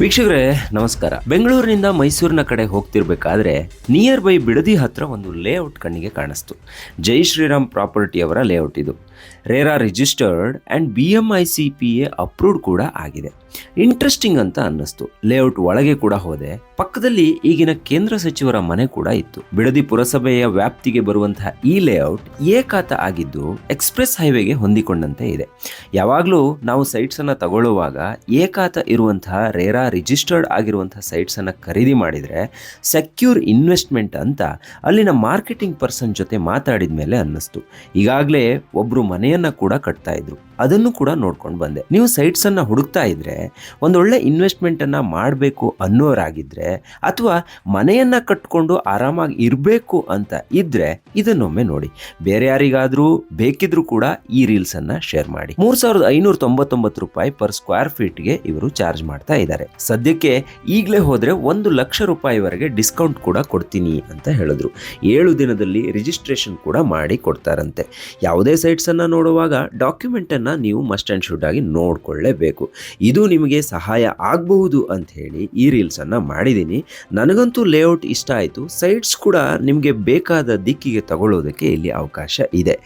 ವೀಕ್ಷಕರೇ, ನಮಸ್ಕಾರ. ಬೆಂಗಳೂರಿನಿಂದ ಮೈಸೂರಿನ ಕಡೆ ಹೋಗ್ತಿರ್ಬೇಕಾದ್ರೆ ನಿಯರ್ ಬೈ ಬಿಡದಿ ಹತ್ರ ಒಂದು ಲೇಔಟ್ ಕಣ್ಣಿಗೆ ಕಾಣಿಸ್ತು. ಜೈ ಶ್ರೀರಾಮ್ ಪ್ರಾಪರ್ಟಿ ಅವರ ಲೇಔಟ್ ಇದು. RERA registered and B M I C P A approved ಕೂಡ ಆಗಿದೆ. ಇಂಟ್ರೆಸ್ಟಿಂಗ್ ಅಂತ ಅನ್ನಿಸ್ತು. ಲೇಔಟ್ ಒಳಗೆ ಕೂಡ ಹೋದೆ. ಪಕ್ಕದಲ್ಲಿ ಈಗಿನ ಕೇಂದ್ರ ಸಚಿವರ ಮನೆ ಕೂಡ ಇತ್ತು. ಬಿಡದಿ ಪುರಸಭೆಯ ವ್ಯಾಪ್ತಿಗೆ ಬರುವಂತಹ ಈ ಲೇಔಟ್ ಏಕಾತ ಆಗಿದ್ದು ಎಕ್ಸ್ಪ್ರೆಸ್ ಹೈವೇಗೆ ಹೊಂದಿಕೊಂಡಂತೆ ಇದೆ. ಯಾವಾಗಲೂ ನಾವು ಸೈಟ್ಸ್ ಅನ್ನ ತಗೊಳ್ಳುವಾಗ ಏಕಾತ ಇರುವಂತಹ ರೇರಾ ರಿಜಿಸ್ಟರ್ಡ್ ಆಗಿರುವಂತಹ ಸೈಟ್ಸ್ ಅನ್ನ ಖರೀದಿ ಮಾಡಿದ್ರೆ ಸೆಕ್ಯೂರ್ ಇನ್ವೆಸ್ಟ್ಮೆಂಟ್ ಅಂತ ಅಲ್ಲಿನ ಮಾರ್ಕೆಟಿಂಗ್ ಪರ್ಸನ್ ಜೊತೆ ಮಾತಾಡಿದ ಮೇಲೆ ಅನ್ನಿಸ್ತು. ಈಗಾಗಲೇ ಒಬ್ರು ಮನೆಯನ್ನ ಕೂಡ ಕಟ್ತಾ ಇದ್ರು. ಅದನ್ನು ಕೂಡ ನೋಡ್ಕೊಂಡು ಬಂದೆ. ನೀವು ಸೈಟ್ಸ್ ಅನ್ನ ಹುಡುಕ್ತಾ ಇದ್ರೆ, ಒಂದೊಳ್ಳೆ ಇನ್ವೆಸ್ಟ್ಮೆಂಟ್ ಅನ್ನ ಮಾಡಬೇಕು ಅನ್ನೋರಾಗಿದ್ರೆ, ಅಥವಾ ಮನೆಯನ್ನ ಕಟ್ಕೊಂಡು ಆರಾಮಾಗಿ ಇರಬೇಕು ಅಂತ ಇದ್ದರೆ ಇದನ್ನೊಮ್ಮೆ ನೋಡಿ. ಬೇರೆ ಯಾರಿಗಾದರೂ ಬೇಕಿದ್ರೂ ಕೂಡ ಈ ರೀಲ್ಸ್ ಅನ್ನ ಶೇರ್ ಮಾಡಿ. ಮೂರ್ ಸಾವಿರದ ಐನೂರ ತೊಂಬತ್ತೊಂಬತ್ತು ರೂಪಾಯಿ ಪರ್ ಸ್ಕ್ವೇರ್ ಫೀಟ್ಗೆ ಇವರು ಚಾರ್ಜ್ ಮಾಡ್ತಾ ಇದ್ದಾರೆ. ಸದ್ಯಕ್ಕೆ ಈಗಲೇ ಹೋದ್ರೆ ಒಂದು ಲಕ್ಷ ರೂಪಾಯಿವರೆಗೆ ಡಿಸ್ಕೌಂಟ್ ಕೂಡ ಕೊಡ್ತೀನಿ ಅಂತ ಹೇಳಿದ್ರು. ಏಳು ದಿನದಲ್ಲಿ ರಿಜಿಸ್ಟ್ರೇಷನ್ ಕೂಡ ಮಾಡಿ ಕೊಡ್ತಾರಂತೆ. ಯಾವುದೇ ಸೈಟ್ಸ್ ಅನ್ನ ನೋಡುವಾಗ ಡಾಕ್ಯುಮೆಂಟ್ ಅನ್ನ ನೀವು ಮಸ್ಟ್ ಆ್ಯಂಡ್ ಶುಡ್ ಆಗಿ ನೋಡಿಕೊಳ್ಳೇಬೇಕು. ಇದು ನಿಮಗೆ ಸಹಾಯ ಆಗಬಹುದು ಅಂತ ಹೇಳಿ ಈ ರೀಲ್ಸನ್ನು ಮಾಡಿದ್ದೀನಿ. ನನಗಂತೂ ಲೇಔಟ್ ಇಷ್ಟ ಆಯಿತು. ಸೈಟ್ಸ್ ಕೂಡ ನಿಮಗೆ ಬೇಕಾದ ದಿಕ್ಕಿಗೆ ತಗೊಳ್ಳೋದಕ್ಕೆ ಇಲ್ಲಿ ಅವಕಾಶ ಇದೆ.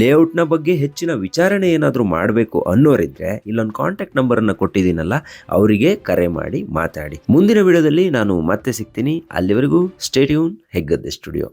ಲೇಔಟ್ನ ಬಗ್ಗೆ ಹೆಚ್ಚಿನ ವಿಚಾರಣೆ ಏನಾದರೂ ಮಾಡಬೇಕು ಅನ್ನೋರಿದ್ರೆ ಇಲ್ಲೊಂದು ಕಾಂಟ್ಯಾಕ್ಟ್ ನಂಬರನ್ನು ಕೊಟ್ಟಿದ್ದೀನಲ್ಲ, ಅವರಿಗೆ ಕರೆ ಮಾಡಿ ಮಾತಾಡಿ. ಮುಂದಿನ ವಿಡಿಯೋದಲ್ಲಿ ನಾನು ಮತ್ತೆ ಸಿಗ್ತೀನಿ. ಅಲ್ಲಿವರೆಗೂ ಸ್ಟೇಟ್ಯೂನ್ ಹೆಗ್ಗದ್ದೆ ಸ್ಟುಡಿಯೋ.